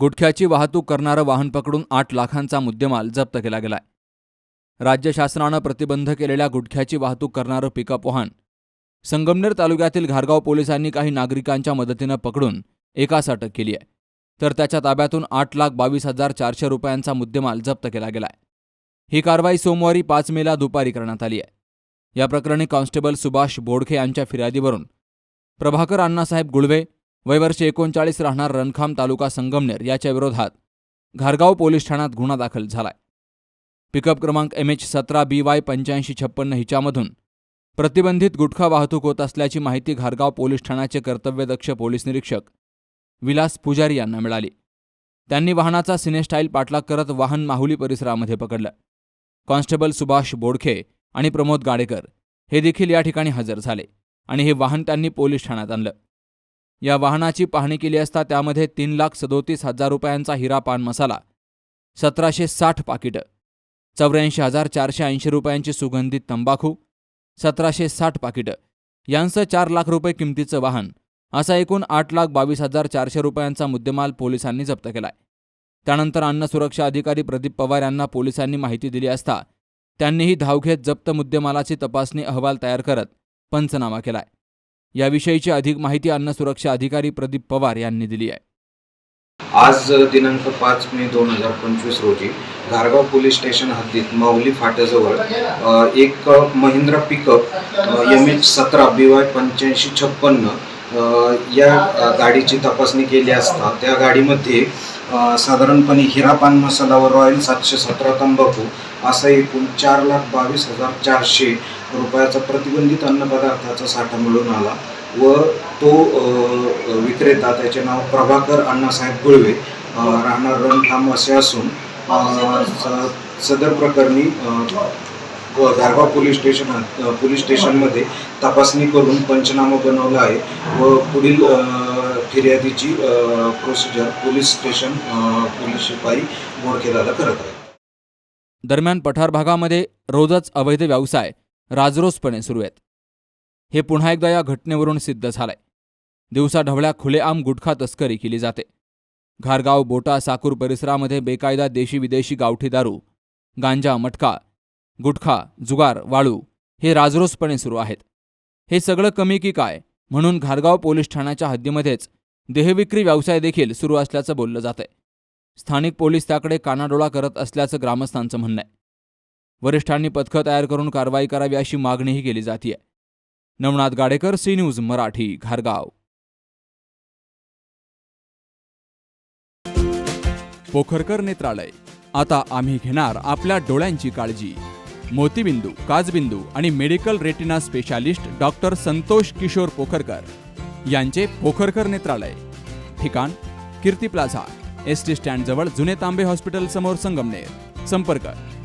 गुटख्याची वाहतूक करणारं वाहन पकडून आठ लाखांचा मुद्देमाल जप्त केला गेलाय. राज्य शासनानं प्रतिबंध केलेल्या गुटख्याची वाहतूक करणारं पिकअप वाहन संगमनेर तालुक्यातील घारगाव पोलिसांनी काही नागरिकांच्या मदतीनं पकडून एकास अटक केली आहे. तर त्याच्या ताब्यातून आठ लाख बावीस हजार चारशे रुपयांचा मुद्देमाल जप्त केला गेलाय. ही कारवाई सोमवारी पाच मेला दुपारी करण्यात आली आहे. या प्रकरणी कॉन्स्टेबल सुभाष बोडखे यांच्या फिर्यादीवरून प्रभाकर अण्णासाहेब गुळवे वयवर्षी एकोणचाळीस राहणार रणखाम तालुका संगमनेर याच्या विरोधात घारगाव पोलीस ठाण्यात गुन्हा दाखल झालाय. पिकअप क्रमांक एम एच सतरा बी वाय पंच्याऐंशी छप्पन्न हिच्यामधून प्रतिबंधित गुटखा वाहतूक होत असल्याची माहिती घारगाव पोलीस ठाण्याचे कर्तव्यदक्ष पोलीस निरीक्षक विलास पुजारी यांना मिळाली. त्यांनी वाहनाचा सिनेस्टाईल पाठलाग करत वाहन माहुली परिसरामध्ये पकडलं. कॉन्स्टेबल सुभाष बोडखे आणि प्रमोद गाडेकर हे देखील या ठिकाणी हजर झाले आणि हे वाहन त्यांनी पोलीस ठाण्यात आणलं. या वाहनाची पाहणी केली असता त्यामध्ये तीन लाख सदोतीस हजार रुपयांचा हिरा पान मसाला सतराशे साठ पाकिटं चौऱ्याऐंशी हजार चारशे ऐंशी रुपयांची सुगंधित तंबाखू सतराशे साठ पाकिटं यांचं चार लाख रुपये किमतीचं वाहन असा एकूण आठ लाख बावीस हजार चारशे रुपयांचा मुद्देमाल पोलिसांनी जप्त केलाय. त्यानंतर अन्न सुरक्षा अधिकारी प्रदीप पवार यांना पोलिसांनी माहिती दिली असता त्यांनीही धाव घेत जप्त मुद्देमालाची तपासणी अहवाल तयार करत पंचनामा केलाय. याविषयीची अधिक माहिती अन्न सुरक्षा अधिकारी प्रदीप पवार यांनी दिली आहे. आज दिनांक पाच मे दोन हजार पंचवीस रोजी धारगाव पोलीस स्टेशन हद्दीत माऊली फाट्याजवळ एक महिंद्रा पिकअप एम एच सतरा बी वाय पंच्याऐंशी छप्पन्न या गाडीची तपासणी केली असता त्या गाडीमध्ये साधारणपणे साधारणपणे हिरापान मसाला व रॉयल सातशे सतरा तंबाखू असा एकूण चार लाख बावीस हजार चारशे रुपयाचा प्रतिबंधित अन्नपदार्थाचा साठा मिळून आला व तो विक्रेता त्याचे नाव प्रभाकर अण्णासाहेब गुळवे राहणार रणठाम असे असून सदर प्रकरणी अ, पोलीस स्टेशन पोलीस स्टेशनमध्ये तपासणी करून पंचनामा बनवला आहे व पुढील फिर्यादीची प्रोसिजर पोलीस स्टेशन पोलीस शिपाई मोडकेदाला करत आहे दरम्यान पठार भागामध्ये रोजच अवैध व्यवसाय राजरोसपणे सुरू आहेत. हे पुन्हा एकदा या घटनेवरून सिद्ध झालंय. दिवसा ढवळ्या खुलेआम गुटखा तस्करी केली जाते. घारगाव बोटा साकूर परिसरामध्ये बेकायदा देशी विदेशी गावठी दारू गांजा मटका गुटखा जुगार वाळू हे राजरोसपणे सुरू आहेत. हे सगळं कमी की काय? म्हणून घारगाव पोलीस ठाण्याच्या हद्दीमध्येच देहविक्री व्यवसाय देखील सुरू असल्याचं बोललं जातंय. स्थानिक पोलीस त्याकडे कानाडोळा करत असल्याचं ग्रामस्थांचं म्हणणं आहे. वरिष्ठांनी पथकं तयार करून कारवाई करावी अशी मागणीही केली जाते नवनाथ गाडेकर सी न्यूज मराठी घारगाव. पोखरकर नेत्रालय. आता आम्ही घेणार आपल्या डोळ्यांची काळजी. मोतीबिंदू काजबिंदू आणि medical retina specialist doctor Santosh Kishor Pokharkar यांचे पोखरकर नेत्रालय. ठिकाण कीर्ती प्लाझा एस टी स्टँडजवळ जुने तांबे हॉस्पिटल समोर संगमनेर. संपर्क